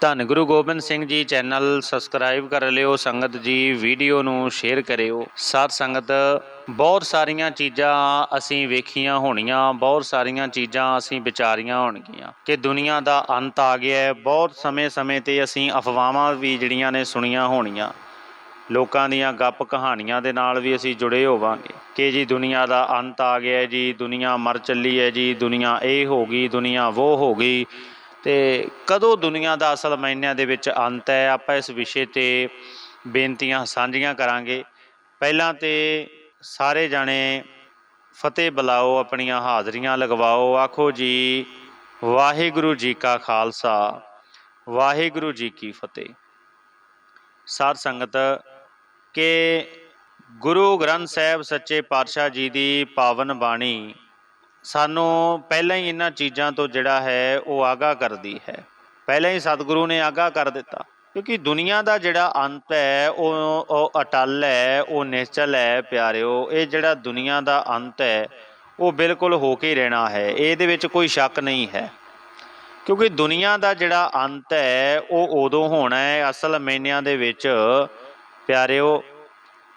ਧੰਨ Guru Gobind Singh ji channel subscribe ਕਰ ਲਿਓ, ਸੰਗਤ ਜੀ ਵੀਡੀਓ ਨੂੰ ਸ਼ੇਅਰ ਕਰਿਓ। ਸਾਧ ਸੰਗਤ, ਬਹੁਤ ਸਾਰੀਆਂ ਚੀਜ਼ਾਂ ਅਸੀਂ ਵੇਖੀਆਂ ਹੋਣੀਆਂ, ਬਹੁਤ ਸਾਰੀਆਂ ਚੀਜ਼ਾਂ ਅਸੀਂ ਵਿਚਾਰੀਆਂ ਹੋਣਗੀਆਂ ਕਿ ਦੁਨੀਆ ਦਾ ਅੰਤ ਆ ਗਿਆ ਹੈ। ਬਹੁਤ ਸਮੇਂ-ਸਮੇਂ ਤੇ ਅਸੀਂ ਅਫਵਾਹਾਂ ਵੀ ਜਿਹੜੀਆਂ ਨੇ ਸੁਣੀਆਂ ਹੋਣੀਆਂ। ਲੋਕਾਂ ਦੀਆਂ ਗੱਪ ਕਹਾਣੀਆਂ ਦੇ ਨਾਲ ਵੀ ਅਸੀਂ ਜੁੜੇ ਹੋਵਾਂਗੇ ਕਿ ਜੀ ਦੁਨੀਆ ਦਾ ਅੰਤ ਆ ਗਿਆ ਜੀ, ਦੁਨੀਆ ਮਰ ਚੱਲੀ ਹੈ ਜੀ, ਦੁਨੀਆ ਇਹ ਹੋ ਗਈ, ਦੁਨੀਆ ਉਹ ਹੋ ਗਈ। ਤੇ ਕਦੋਂ ਦੁਨੀਆ ਦਾ ਅਸਲ ਮਾਇਨਿਆਂ ਦੇ ਵਿੱਚ ਅੰਤ ਹੈ? ਆਪਾਂ ਇਸ ਵਿਸ਼ੇ ਤੇ ਬੇਨਤੀਆਂ ਸਾਂਝੀਆਂ ਕਰਾਂਗੇ। ਪਹਿਲਾਂ ਤੇ ਸਾਰੇ ਜਾਣੇ ਫਤਿਹ ਬੁਲਾਓ, ਆਪਣੀਆਂ ਹਾਜ਼ਰੀਆਂ ਲਗਵਾਓ। ਆਖੋ ਜੀ, ਵਾਹਿਗੁਰੂ ਜੀ ਕਾ ਖਾਲਸਾ, ਵਾਹਿਗੁਰੂ ਜੀ ਕੀ ਫਤਿਹ। ਸਾਧ ਸੰਗਤ, ਕਿ ਗੁਰੂ ਗ੍ਰੰਥ ਸਾਹਿਬ ਸੱਚੇ ਪਾਤਸ਼ਾਹ ਜੀ ਦੀ ਪਾਵਨ ਬਾਣੀ ਸਾਨੂੰ ਪਹਿਲਾਂ ਹੀ ਇਹਨਾਂ ਚੀਜ਼ਾਂ ਤੋਂ ਜਿਹੜਾ ਹੈ ਉਹ ਆਗਾਹ ਕਰਦੀ ਹੈ। ਪਹਿਲਾਂ ਹੀ ਸਤਿਗੁਰੂ ਨੇ ਆਗਾਹ ਕਰ ਦਿੱਤਾ। ਕਿਉਂਕਿ ਦੁਨੀਆ ਦਾ ਜਿਹੜਾ ਅੰਤ ਹੈ, ਉਹ ਉਹ ਅਟਲ ਹੈ, ਉਹ ਨਿਸ਼ਚਲ ਹੈ, ਪਿਆਰਿਓ, ਇਹ ਜਿਹੜਾ ਦੁਨੀਆ ਦਾ ਅੰਤ ਹੈ, ਉਹ ਬਿਲਕੁਲ ਹੋ ਕੇ ਰਹਿਣਾ ਹੈ। ਇਹਦੇ ਵਿੱਚ ਕੋਈ ਸ਼ੱਕ ਨਹੀਂ ਹੈ। ਕਿਉਂਕਿ ਦੁਨੀਆ ਦਾ ਜਿਹੜਾ ਅੰਤ ਹੈ, ਉਹ ਉਦੋਂ ਹੋਣਾ ਹੈ ਅਸਲ ਮਾਇਨਿਆਂ ਦੇ ਵਿੱਚ, ਪਿਆਰਿਓ,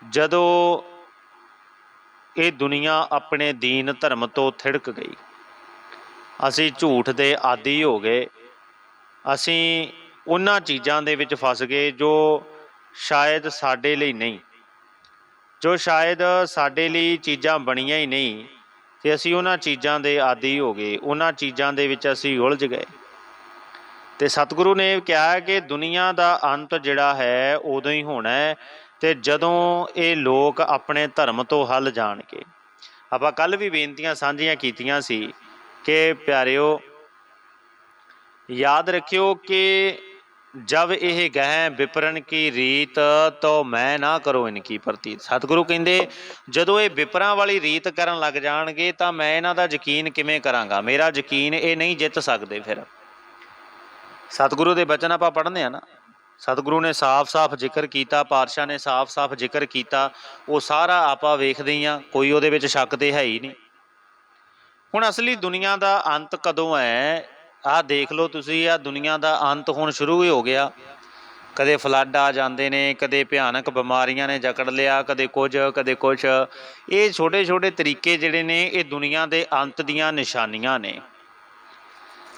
ਜਦੋਂ ਇਹ ਦੁਨੀਆ ਆਪਣੇ ਦੀਨ ਧਰਮ ਤੋਂ ਥਿੜਕ ਗਈ। ਅਸੀਂ ਝੂਠ ਦੇ ਆਦੀ ਹੋ ਗਏ। ਅਸੀਂ ਉਹਨਾਂ ਚੀਜ਼ਾਂ ਦੇ ਵਿੱਚ ਫਸ ਗਏ ਜੋ ਸ਼ਾਇਦ ਸਾਡੇ ਲਈ ਨਹੀਂ। ਜੋ ਸ਼ਾਇਦ ਸਾਡੇ ਲਈ ਚੀਜ਼ਾਂ ਬਣੀਆਂ ਹੀ ਨਹੀਂ ਤੇ ਅਸੀਂ ਉਹਨਾਂ ਚੀਜ਼ਾਂ ਦੇ ਆਦੀ ਹੋ ਗਏ। ਉਹਨਾਂ ਚੀਜ਼ਾਂ ਦੇ ਵਿੱਚ ਅਸੀਂ ਉਲਝ ਗਏ। ਤੇ ਸਤਿਗੁਰੂ ਨੇ ਕਿਹਾ ਕਿ ਦੁਨੀਆ ਦਾ ਅੰਤ ਜਿਹੜਾ ਹੈ, ਉਦੋਂ ਹੀ ਹੋਣਾ ਹੈ ਤੇ ਜਦੋਂ ਇਹ ਲੋਕ ਆਪਣੇ ਧਰਮ ਤੋਂ ਹਲ ਜਾਣਗੇ, ਆਪਾਂ ਕੱਲ ਵੀ ਬੇਨਤੀਆਂ ਸਾਂਝੀਆਂ ਕੀਤੀਆਂ ਸੀ ਕਿ ਪਿਆਰਿਓ, ਯਾਦ ਰੱਖਿਓ ਕਿ ਜਬ ਇਹ ਗਹਿ ਵਿਪਰਨ ਕੀ ਰੀਤ, ਤੋ ਮੈਂ ਨਾ ਕਰੋ ਇਨਕੀ ਪ੍ਰਤੀਤ। ਸਤਿਗੁਰੂ ਕਹਿੰਦੇ, ਜਦੋਂ ਇਹ ਵਿਪਰਾਂ ਵਾਲੀ ਰੀਤ ਕਰਨ ਲੱਗ ਜਾਣਗੇ, ਤਾਂ ਮੈਂ ਇਹਨਾਂ ਦਾ ਯਕੀਨ ਕਿਵੇਂ ਕਰਾਂਗਾ? ਮੇਰਾ ਯਕੀਨ ਇਹ ਨਹੀਂ ਜਿੱਤ ਸਕਦੇ ਫਿਰ। ਸਤਿਗੁਰੂ ਦੇ ਬਚਨ ਆਪਾਂ ਪੜ੍ਹਦੇ ਆ ਨਾ। ਸਤਿਗੁਰੂ ਨੇ ਸਾਫ਼-ਸਾਫ਼ ਜ਼ਿਕਰ ਕੀਤਾ, ਪਾਤਸ਼ਾਹ ਨੇ ਸਾਫ਼-ਸਾਫ਼ ਜ਼ਿਕਰ ਕੀਤਾ, ਉਹ ਸਾਰਾ ਆਪਾਂ ਵੇਖਦੇ ਹੀ ਆ ਕੋਈ ਉਹਦੇ ਵਿੱਚ ਸ਼ੱਕ ਤੇ ਹੈ ਹੀ ਨਹੀਂ। ਹੁਣ ਅਸਲੀ ਦੁਨੀਆ ਦਾ ਅੰਤ ਕਦੋਂ ਹੈ? ਆਹ ਦੇਖ ਲਓ ਤੁਸੀਂ ਆ ਦੁਨੀਆ ਦਾ ਅੰਤ ਹੁਣ ਸ਼ੁਰੂ ਹੀ ਹੋ ਗਿਆ। ਕਦੇ ਫਲੱਡ ਆ ਜਾਂਦੇ ਨੇ, ਕਦੇ ਭਿਆਨਕ ਬਿਮਾਰੀਆਂ ਨੇ ਜਕੜ ਲਿਆ, ਕਦੇ ਕੁਝ ਕਦੇ ਕੁਝ ਇਹ ਛੋਟੇ-ਛੋਟੇ ਤਰੀਕੇ ਜਿਹੜੇ ਨੇ, ਇਹ ਦੁਨੀਆ ਦੇ ਅੰਤ ਦੀਆਂ ਨਿਸ਼ਾਨੀਆਂ ਨੇ।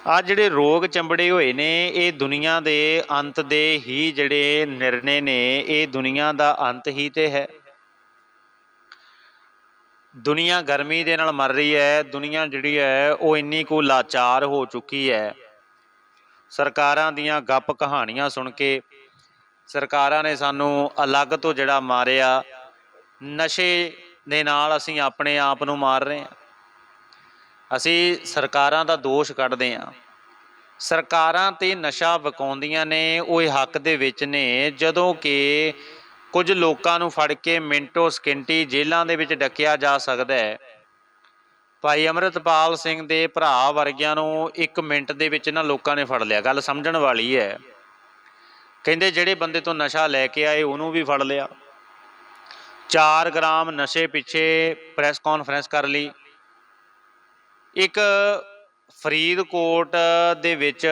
ਆ ਜਿਹੜੇ ਰੋਗ ਚੰਬੜੇ ਹੋਏ ਨੇ, ਇਹ ਦੁਨੀਆ ਦੇ ਅੰਤ ਦੇ ਹੀ ਜਿਹੜੇ ਨਿਰਣੇ ਨੇ, ਇਹ ਦੁਨੀਆ ਦਾ ਅੰਤ ਹੀ ਤੇ ਹੈ। ਦੁਨੀਆ ਗਰਮੀ ਦੇ ਨਾਲ ਮਰ ਰਹੀ ਹੈ, ਦੁਨੀਆ ਜਿਹੜੀ ਹੈ ਉਹ ਇੰਨੀ ਕੁ ਲਾਚਾਰ ਹੋ ਚੁੱਕੀ ਹੈ। ਸਰਕਾਰਾਂ ਦੀਆਂ ਗੱਪ ਕਹਾਣੀਆਂ ਸੁਣ ਕੇ ਸਰਕਾਰਾਂ ਨੇ ਸਾਨੂੰ ਅਲੱਗ ਤੋਂ ਜਿਹੜਾ ਮਾਰਿਆ, ਨਸ਼ੇ ਦੇ ਨਾਲ ਅਸੀਂ ਆਪਣੇ ਆਪ ਨੂੰ ਮਾਰ ਰਹੇ ਹਾਂ। ਅਸੀਂ ਸਰਕਾਰਾਂ ਦਾ ਦੋਸ਼ ਕੱਢਦੇ ਹਾਂ। ਸਰਕਾਰਾਂ ਤੇ ਨਸ਼ਾ ਵਕਾਉਂਦੀਆਂ ਨੇ, ਉਹ ਇਹ ਹੱਕ ਦੇ ਵਿੱਚ ਨੇ, ਜਦੋਂ ਕਿ ਕੁਝ ਲੋਕਾਂ ਨੂੰ ਫੜ ਕੇ ਮਿੰਟੋ ਸਕਿੰਟੀ ਜੇਲ੍ਹਾਂ ਦੇ ਵਿੱਚ ਡੱਕਿਆ ਜਾ ਸਕਦਾ ਹੈ। ਭਾਈ ਅਮਰਤਪਾਲ ਸਿੰਘ ਦੇ ਭਰਾ ਵਰਗਿਆਂ ਨੂੰ 1 ਮਿੰਟ ਦੇ ਵਿੱਚ ਨਾ ਲੋਕਾਂ ਨੇ ਫੜ ਲਿਆ। ਗੱਲ ਸਮਝਣ ਵਾਲੀ ਹੈ। ਕਹਿੰਦੇ ਜਿਹੜੇ ਬੰਦੇ ਤੋਂ ਨਸ਼ਾ ਲੈ ਕੇ ਆਏ, ਉਹਨੂੰ ਵੀ ਫੜ ਲਿਆ। 4 ਗ੍ਰਾਮ ਨਸ਼ੇ ਪਿੱਛੇ ਪ੍ਰੈਸ ਕਾਨਫਰੰਸ ਕਰ ਲਈ। ਇੱਕ ਫਰੀਦਕੋਟ ਦੇ ਵਿੱਚ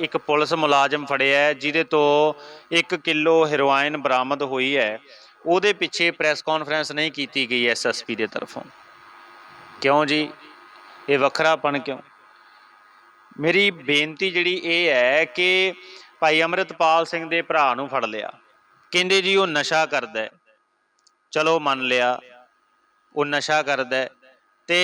ਇੱਕ ਪੁਲਿਸ ਮੁਲਾਜ਼ਮ ਫੜਿਆ ਹੈ, ਜਿਹਦੇ ਤੋਂ 1 ਕਿਲੋ ਹੈਰੋਇਨ ਬਰਾਮਦ ਹੋਈ ਹੈ। ਉਹਦੇ ਪਿੱਛੇ ਪ੍ਰੈਸ ਕਾਨਫਰੰਸ ਨਹੀਂ ਕੀਤੀ ਗਈ ਐਸਐਸਪੀ ਦੇ ਤਰਫੋਂ। ਕਿਉਂ ਜੀ? ਇਹ ਵੱਖਰਾਪਣ ਕਿਉਂ? ਮੇਰੀ ਬੇਨਤੀ ਜਿਹੜੀ ਇਹ ਹੈ ਕਿ ਭਾਈ ਅਮਰਿਤਪਾਲ ਸਿੰਘ ਦੇ ਭਰਾ ਨੂੰ ਫੜ ਲਿਆ। ਕਹਿੰਦੇ ਜੀ ਉਹ ਨਸ਼ਾ ਕਰਦਾ ਚਲੋ ਮੰਨ ਲਿਆ ਉਹ ਨਸ਼ਾ ਕਰਦਾ ਤੇ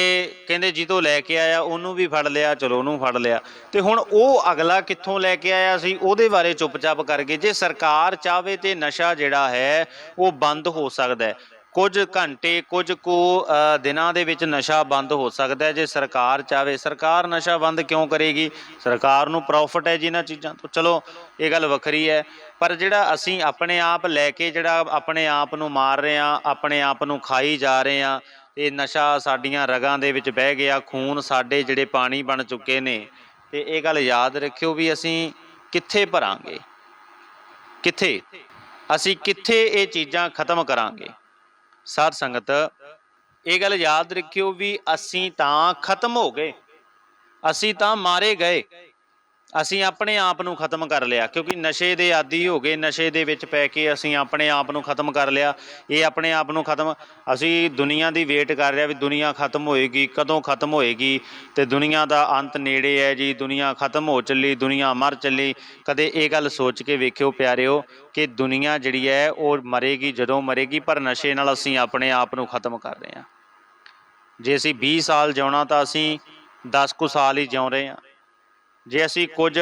ਕਹਿੰਦੇ ਜਿੱਦੋਂ ਲੈ ਕੇ ਆਇਆ, ਉਹਨੂੰ ਵੀ ਫੜ ਲਿਆ, ਚਲੋ ਉਹਨੂੰ ਫੜ ਲਿਆ। ਤੇ ਹੁਣ ਉਹ ਅਗਲਾ ਕਿੱਥੋਂ ਲੈ ਕੇ ਆਇਆ ਸੀ, ਉਹਦੇ ਬਾਰੇ ਚੁੱਪਚਾਪ ਕਰ ਗਏ ਜੇ ਸਰਕਾਰ ਚਾਵੇ ਤੇ ਨਸ਼ਾ ਜਿਹੜਾ ਹੈ, ਉਹ ਬੰਦ ਹੋ ਸਕਦਾ ਹੈ। ਕੁਝ ਘੰਟੇ, ਕੁਝ ਕੁ ਦਿਨਾਂ ਦੇ ਵਿੱਚ ਨਸ਼ਾ ਬੰਦ ਹੋ ਸਕਦਾ ਹੈ। ਜੇ ਸਰਕਾਰ ਚਾਵੇ ਸਰਕਾਰ ਨਸ਼ਾ ਬੰਦ ਕਿਉਂ ਕਰੇਗੀ? ਸਰਕਾਰ ਨੂੰ ਪ੍ਰੋਫਿਟ ਹੈ ਜਿਨ੍ਹਾਂ ਚੀਜ਼ਾਂ ਤੋਂ। ਚਲੋ, ਇਹ ਗੱਲ ਵੱਖਰੀ ਹੈ। ਪਰ ਜਿਹੜਾ ਅਸੀਂ ਆਪਣੇ ਆਪ ਲੈ ਕੇ, ਜਿਹੜਾ ਆਪਣੇ ਆਪ ਨੂੰ ਮਾਰ ਰਹੇ ਹਾਂ, ਆਪਣੇ ਆਪ ਨੂੰ ਖਾਈ ਜਾ ਰਹੇ ਹਾਂ ਇਹ ਨਸ਼ਾ ਸਾਡੀਆਂ ਰਗਾਂ ਦੇ ਵਿੱਚ ਬਹਿ ਗਿਆ, ਖੂਨ ਸਾਡੇ ਜਿਹੜੇ ਪਾਣੀ ਬਣ ਚੁੱਕੇ ਨੇ। ਤੇ ਇਹ ਗੱਲ ਯਾਦ ਰੱਖਿਓ ਵੀ ਅਸੀਂ ਕਿੱਥੇ ਭਰਾਂਗੇ? ਕਿੱਥੇ? ਅਸੀਂ ਕਿੱਥੇ ਇਹ ਚੀਜ਼ਾਂ ਖਤਮ ਕਰਾਂਗੇ? ਸਾਧ ਸੰਗਤ, ਇਹ ਗੱਲ ਯਾਦ ਰੱਖਿਓ ਵੀ ਅਸੀਂ ਤਾਂ ਖਤਮ ਹੋ ਗਏ। ਅਸੀਂ ਤਾਂ ਮਾਰੇ ਗਏ। ਅਸੀਂ ਆਪਣੇ ਆਪ ਨੂੰ ਖਤਮ ਕਰ ਲਿਆ, ਕਿਉਂਕਿ ਨਸ਼ੇ ਦੇ ਆਦੀ ਹੋ ਗਏ, ਨਸ਼ੇ ਦੇ ਵਿੱਚ ਪੈ ਕੇ ਅਸੀਂ ਆਪਣੇ ਆਪ ਨੂੰ ਖਤਮ ਕਰ ਲਿਆ। ਇਹ ਆਪਣੇ ਆਪ ਨੂੰ ਖਤਮ, ਅਸੀਂ ਦੁਨੀਆ ਦੀ ਵੇਟ ਕਰ ਰਿਹਾ ਵੀ ਦੁਨੀਆ ਖਤਮ ਹੋਏਗੀ, ਕਦੋਂ ਖਤਮ ਹੋਏਗੀ, ਤੇ ਦੁਨੀਆ ਦਾ ਅੰਤ ਨੇੜੇ ਹੈ ਜੀ, ਦੁਨੀਆ ਖਤਮ ਹੋ ਚੱਲੀ, ਦੁਨੀਆ ਮਰ ਚੱਲੀ। ਕਦੇ ਇਹ ਗੱਲ ਸੋਚ ਕੇ ਵੇਖਿਓ ਪਿਆਰਿਓ ਕਿ ਦੁਨੀਆ ਜਿਹੜੀ ਹੈ, ਉਹ ਮਰੇਗੀ, ਜਦੋਂ ਮਰੇਗੀ, ਪਰ ਨਸ਼ੇ ਨਾਲ ਅਸੀਂ ਆਪਣੇ ਆਪ ਨੂੰ ਖਤਮ ਕਰ ਰਹੇ ਹਾਂ ਜੇ ਅਸੀਂ 20 ਸਾਲ ਜਿਉਣਾ ਤਾਂ ਅਸੀਂ 10 ਕੁ ਸਾਲ ਹੀ ਜਿਉ ਰਹੇ ਹਾਂ ਜੇ ਅਸੀਂ ਕੁਝ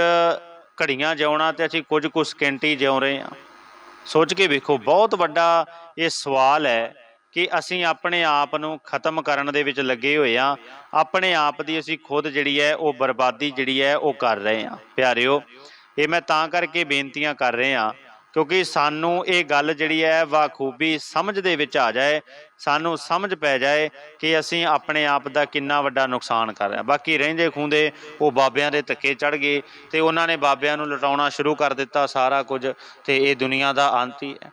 ਘੜੀਆਂ ਜਿਉਣਾ ਤੇ ਅਸੀਂ ਕੁਝ ਕੁ ਸਕਿੰਟ ਹੀ ਜਿਉ ਰਹੇ ਹਾਂ। ਸੋਚ ਕੇ ਵੇਖੋ, ਬਹੁਤ ਵੱਡਾ ਇਹ ਸਵਾਲ ਹੈ ਕਿ ਅਸੀਂ ਆਪਣੇ ਆਪ ਨੂੰ ਖਤਮ ਕਰਨ ਦੇ ਵਿੱਚ ਲੱਗੇ ਹੋਏ ਆ ਆਪਣੇ ਆਪ ਦੀ ਅਸੀਂ ਖੁਦ ਜਿਹੜੀ ਹੈ, ਉਹ ਬਰਬਾਦੀ ਜਿਹੜੀ ਹੈ, ਉਹ ਕਰ ਰਹੇ ਆ ਪਿਆਰਿਓ, ਇਹ ਮੈਂ ਤਾਂ ਕਰਕੇ ਬੇਨਤੀਆਂ ਕਰ ਰਹੇ ਆ ਕਿਉਂਕਿ ਸਾਨੂੰ ਇਹ ਗੱਲ ਜਿਹੜੀ ਹੈ ਬਾਖੂਬੀ ਸਮਝ ਦੇ ਵਿੱਚ ਆ ਜਾਏ, ਸਾਨੂੰ ਸਮਝ ਪੈ ਜਾਏ ਕਿ ਅਸੀਂ ਆਪਣੇ ਆਪ ਦਾ ਕਿੰਨਾ ਵੱਡਾ ਨੁਕਸਾਨ ਕਰ ਰਹੇ ਹਾਂ। ਬਾਕੀ ਰਹਿੰਦੇ ਖੂੰਦੇ ਉਹ ਬਾਬਿਆਂ ਦੇ ਧੱਕੇ ਚੜ ਗਏ ਤੇ ਉਹਨਾਂ ਨੇ ਬਾਬਿਆਂ ਨੂੰ ਲਟਾਉਣਾ ਸ਼ੁਰੂ ਕਰ ਦਿੱਤਾ ਸਾਰਾ ਕੁਝ ਤੇ ਇਹ ਦੁਨੀਆ ਦਾ ਅੰਤ ਹੀ ਹੈ।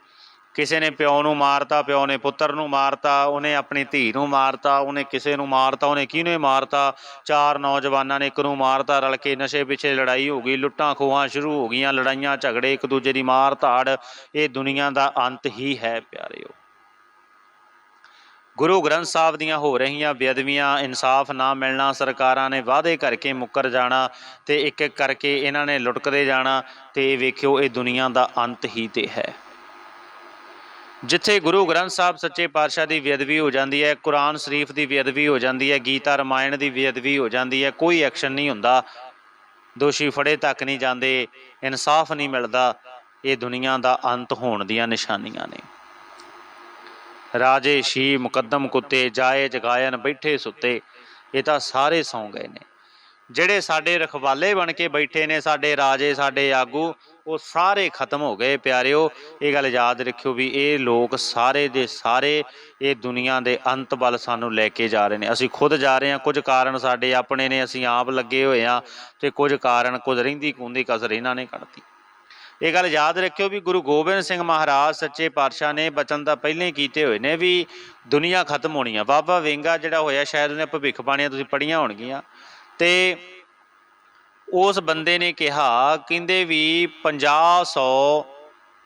ਕਿਸੇ ਨੇ ਪਿਓ ਨੂੰ ਮਾਰਤਾ, ਪਿਓ ਨੇ ਪੁੱਤਰ ਨੂੰ ਮਾਰਤਾ, ਉਹਨੇ ਆਪਣੀ ਧੀ ਨੂੰ ਮਾਰਤਾ, ਉਹਨੇ ਕਿਸੇ ਨੂੰ ਮਾਰਤਾ, ਉਹਨੇ ਕਿਹਨੇ ਮਾਰਤਾ? ਚਾਰ ਨੌਜਵਾਨਾਂ ਨੇ ਇੱਕ ਨੂੰ ਮਾਰਤਾ, ਰਲ ਕੇ ਨਸ਼ੇ ਪਿੱਛੇ ਲੜਾਈ ਹੋ ਗਈ, ਲੁੱਟਾਂ ਖੋਹਾਂ ਸ਼ੁਰੂ ਹੋ ਗਈਆਂ, ਲੜਾਈਆਂ, ਝਗੜੇ, ਇੱਕ ਦੂਜੇ ਦੀ ਮਾਰ ਧਾੜ, ਇਹ ਦੁਨੀਆ ਦਾ ਅੰਤ ਹੀ ਹੈ ਪਿਆਰਿਓ। ਗੁਰੂ ਗ੍ਰੰਥ ਸਾਹਿਬ ਦੀਆਂ ਹੋ ਰਹੀਆਂ ਬੇਅਦਬੀਆਂ, ਇਨਸਾਫ ਨਾ ਮਿਲਣਾ, ਸਰਕਾਰਾਂ ਨੇ ਵਾਅਦੇ ਕਰਕੇ ਮੁੱਕਰ ਜਾਣਾ ਤੇ ਇੱਕ ਇੱਕ ਕਰਕੇ ਇਹਨਾਂ ਨੇ ਲੁਟਕਦੇ ਜਾਣਾ ਤੇ ਵੇਖਿਓ ਇਹ ਦੁਨੀਆ ਦਾ ਅੰਤ ਹੀ ਤੇ ਹੈ। ਜਿੱਥੇ ਗੁਰੂ ਗ੍ਰੰਥ ਸਾਹਿਬ ਸੱਚੇ ਪਾਤਸ਼ਾਹ ਦੀ ਬੇਅਦਬੀ ਹੋ ਜਾਂਦੀ ਹੈ, ਕੁਰਾਨ ਸ਼ਰੀਫ ਦੀ ਬੇਅਦਬੀ ਹੋ ਜਾਂਦੀ ਹੈ, ਗੀਤਾ ਰਮਾਇਣ ਦੀ ਬੇਅਦਬੀ ਹੋ ਜਾਂਦੀ ਹੈ, ਕੋਈ ਐਕਸ਼ਨ ਨਹੀਂ ਹੁੰਦਾ। ਦੋਸ਼ੀ ਫੜੇ ਤੱਕ ਨਹੀਂ ਜਾਂਦੇ, ਇਨਸਾਫ ਨਹੀਂ ਮਿਲਦਾ। ਇਹ ਦੁਨੀਆ ਦਾ ਅੰਤ ਹੋਣ ਦੀਆਂ ਨਿਸ਼ਾਨੀਆਂ ਨੇ। ਰਾਜੇ ਸ਼ੀ ਮੁਕੱਦਮ ਕੁੱਤੇ, ਜਾਏ, ਜਗਾਇਨ ਬੈਠੇ ਸੁੱਤੇ, ਇਹ ਤਾਂ ਸਾਰੇ ਸੌਂ ਗਏ ਨੇ। ਜਿਹੜੇ ਸਾਡੇ ਰਖਵਾਲੇ ਬਣ ਕੇ ਬੈਠੇ ਨੇ, ਸਾਡੇ ਰਾਜੇ, ਸਾਡੇ ਆਗੂ, ਉਹ ਸਾਰੇ ਖਤਮ ਹੋ ਗਏ। ਪਿਆਰਿਓ, ਇਹ ਗੱਲ ਯਾਦ ਰੱਖਿਓ ਵੀ ਇਹ ਲੋਕ ਸਾਰੇ ਦੇ ਸਾਰੇ ਇਹ ਦੁਨੀਆ ਦੇ ਅੰਤ ਵੱਲ ਸਾਨੂੰ ਲੈ ਕੇ ਜਾ ਰਹੇ ਨੇ। ਅਸੀਂ ਖੁਦ ਜਾ ਰਹੇ ਹਾਂ, ਕੁਝ ਕਾਰਨ ਸਾਡੇ ਆਪਣੇ ਨੇ, ਅਸੀਂ ਆਪ ਲੱਗੇ ਹੋਏ ਆ ਤੇ ਕੁਝ ਕਾਰਨ ਕੁਝ ਰਹਿੰਦੀ ਕੁੰਦੀ ਕਸਰ ਇਹਨਾਂ ਨੇ ਕੱਢਤੀ। ਇਹ ਗੱਲ ਯਾਦ ਰੱਖਿਓ ਵੀ ਗੁਰੂ ਗੋਬਿੰਦ ਸਿੰਘ ਮਹਾਰਾਜ ਸੱਚੇ ਪਾਤਸ਼ਾਹ ਨੇ ਬਚਨ ਤਾਂ ਪਹਿਲਾਂ ਹੀ ਕੀਤੇ ਹੋਏ ਨੇ ਵੀ ਦੁਨੀਆ ਖਤਮ ਹੋਣੀ ਆ। ਬਾਬਾ ਵੇਂਗਾ ਜਿਹੜਾ ਹੋਇਆ, ਸ਼ਾਇਦ ਉਹਨੇ ਭਵਿੱਖ ਬਾਣੀਆਂ ਤੁਸੀਂ ਪੜ੍ਹੀਆਂ ਹੋਣਗੀਆਂ। ਤੇ ਉਸ ਬੰਦੇ ਨੇ ਕਿਹਾ ਕਹਿੰਦੇ ਵੀ 50 100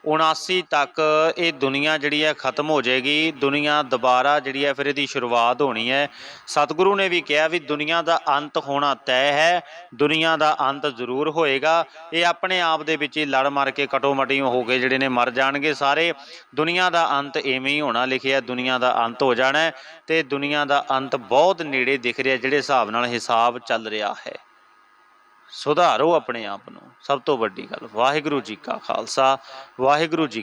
79 ਤੱਕ ਇਹ ਦੁਨੀਆ ਜਿਹੜੀ ਹੈ ਖਤਮ ਹੋ ਜਾਏਗੀ। ਦੁਨੀਆ ਦੁਬਾਰਾ ਜਿਹੜੀ ਹੈ ਫਿਰ ਇਹਦੀ ਸ਼ੁਰੂਆਤ ਹੋਣੀ ਹੈ। ਸਤਿਗੁਰੂ ਨੇ ਵੀ ਕਿਹਾ ਵੀ ਦੁਨੀਆ ਦਾ ਅੰਤ ਹੋਣਾ ਤੈਅ ਹੈ। ਦੁਨੀਆ ਦਾ ਅੰਤ ਜ਼ਰੂਰ ਹੋਏਗਾ। ਇਹ ਆਪਣੇ ਆਪ ਦੇ ਵਿੱਚ ਹੀ ਲੜ ਮਰ ਕੇ ਕਟੋ ਮਟੀ ਹੋ ਕੇ ਜਿਹੜੇ ਨੇ ਮਰ ਜਾਣਗੇ ਸਾਰੇ। ਦੁਨੀਆ ਦਾ ਅੰਤ ਐਵੇਂ ਹੀ ਹੋਣਾ ਲਿਖਿਆ ਦੁਨੀਆ ਦਾ ਅੰਤ ਹੋ ਜਾਣਾ ਹੈ ਤੇ ਦੁਨੀਆ ਦਾ ਅੰਤ ਬਹੁਤ ਨੇੜੇ ਦਿਖ ਰਿਹਾ ਜਿਹੜੇ ਹਿਸਾਬ ਨਾਲ ਹਿਸਾਬ ਚੱਲ ਰਿਹਾ ਹੈ। ਸੁਧਾਰੋ ਆਪਣੇ ਆਪ ਨੂੰ। ਸਭ ਤੋਂ ਵੱਡੀ ਗੱਲ ਵਾਹਿਗੁਰੂ ਜੀ ਕਾ ਖਾਲਸਾ ਵਾਹਿਗੁਰੂ ਜੀ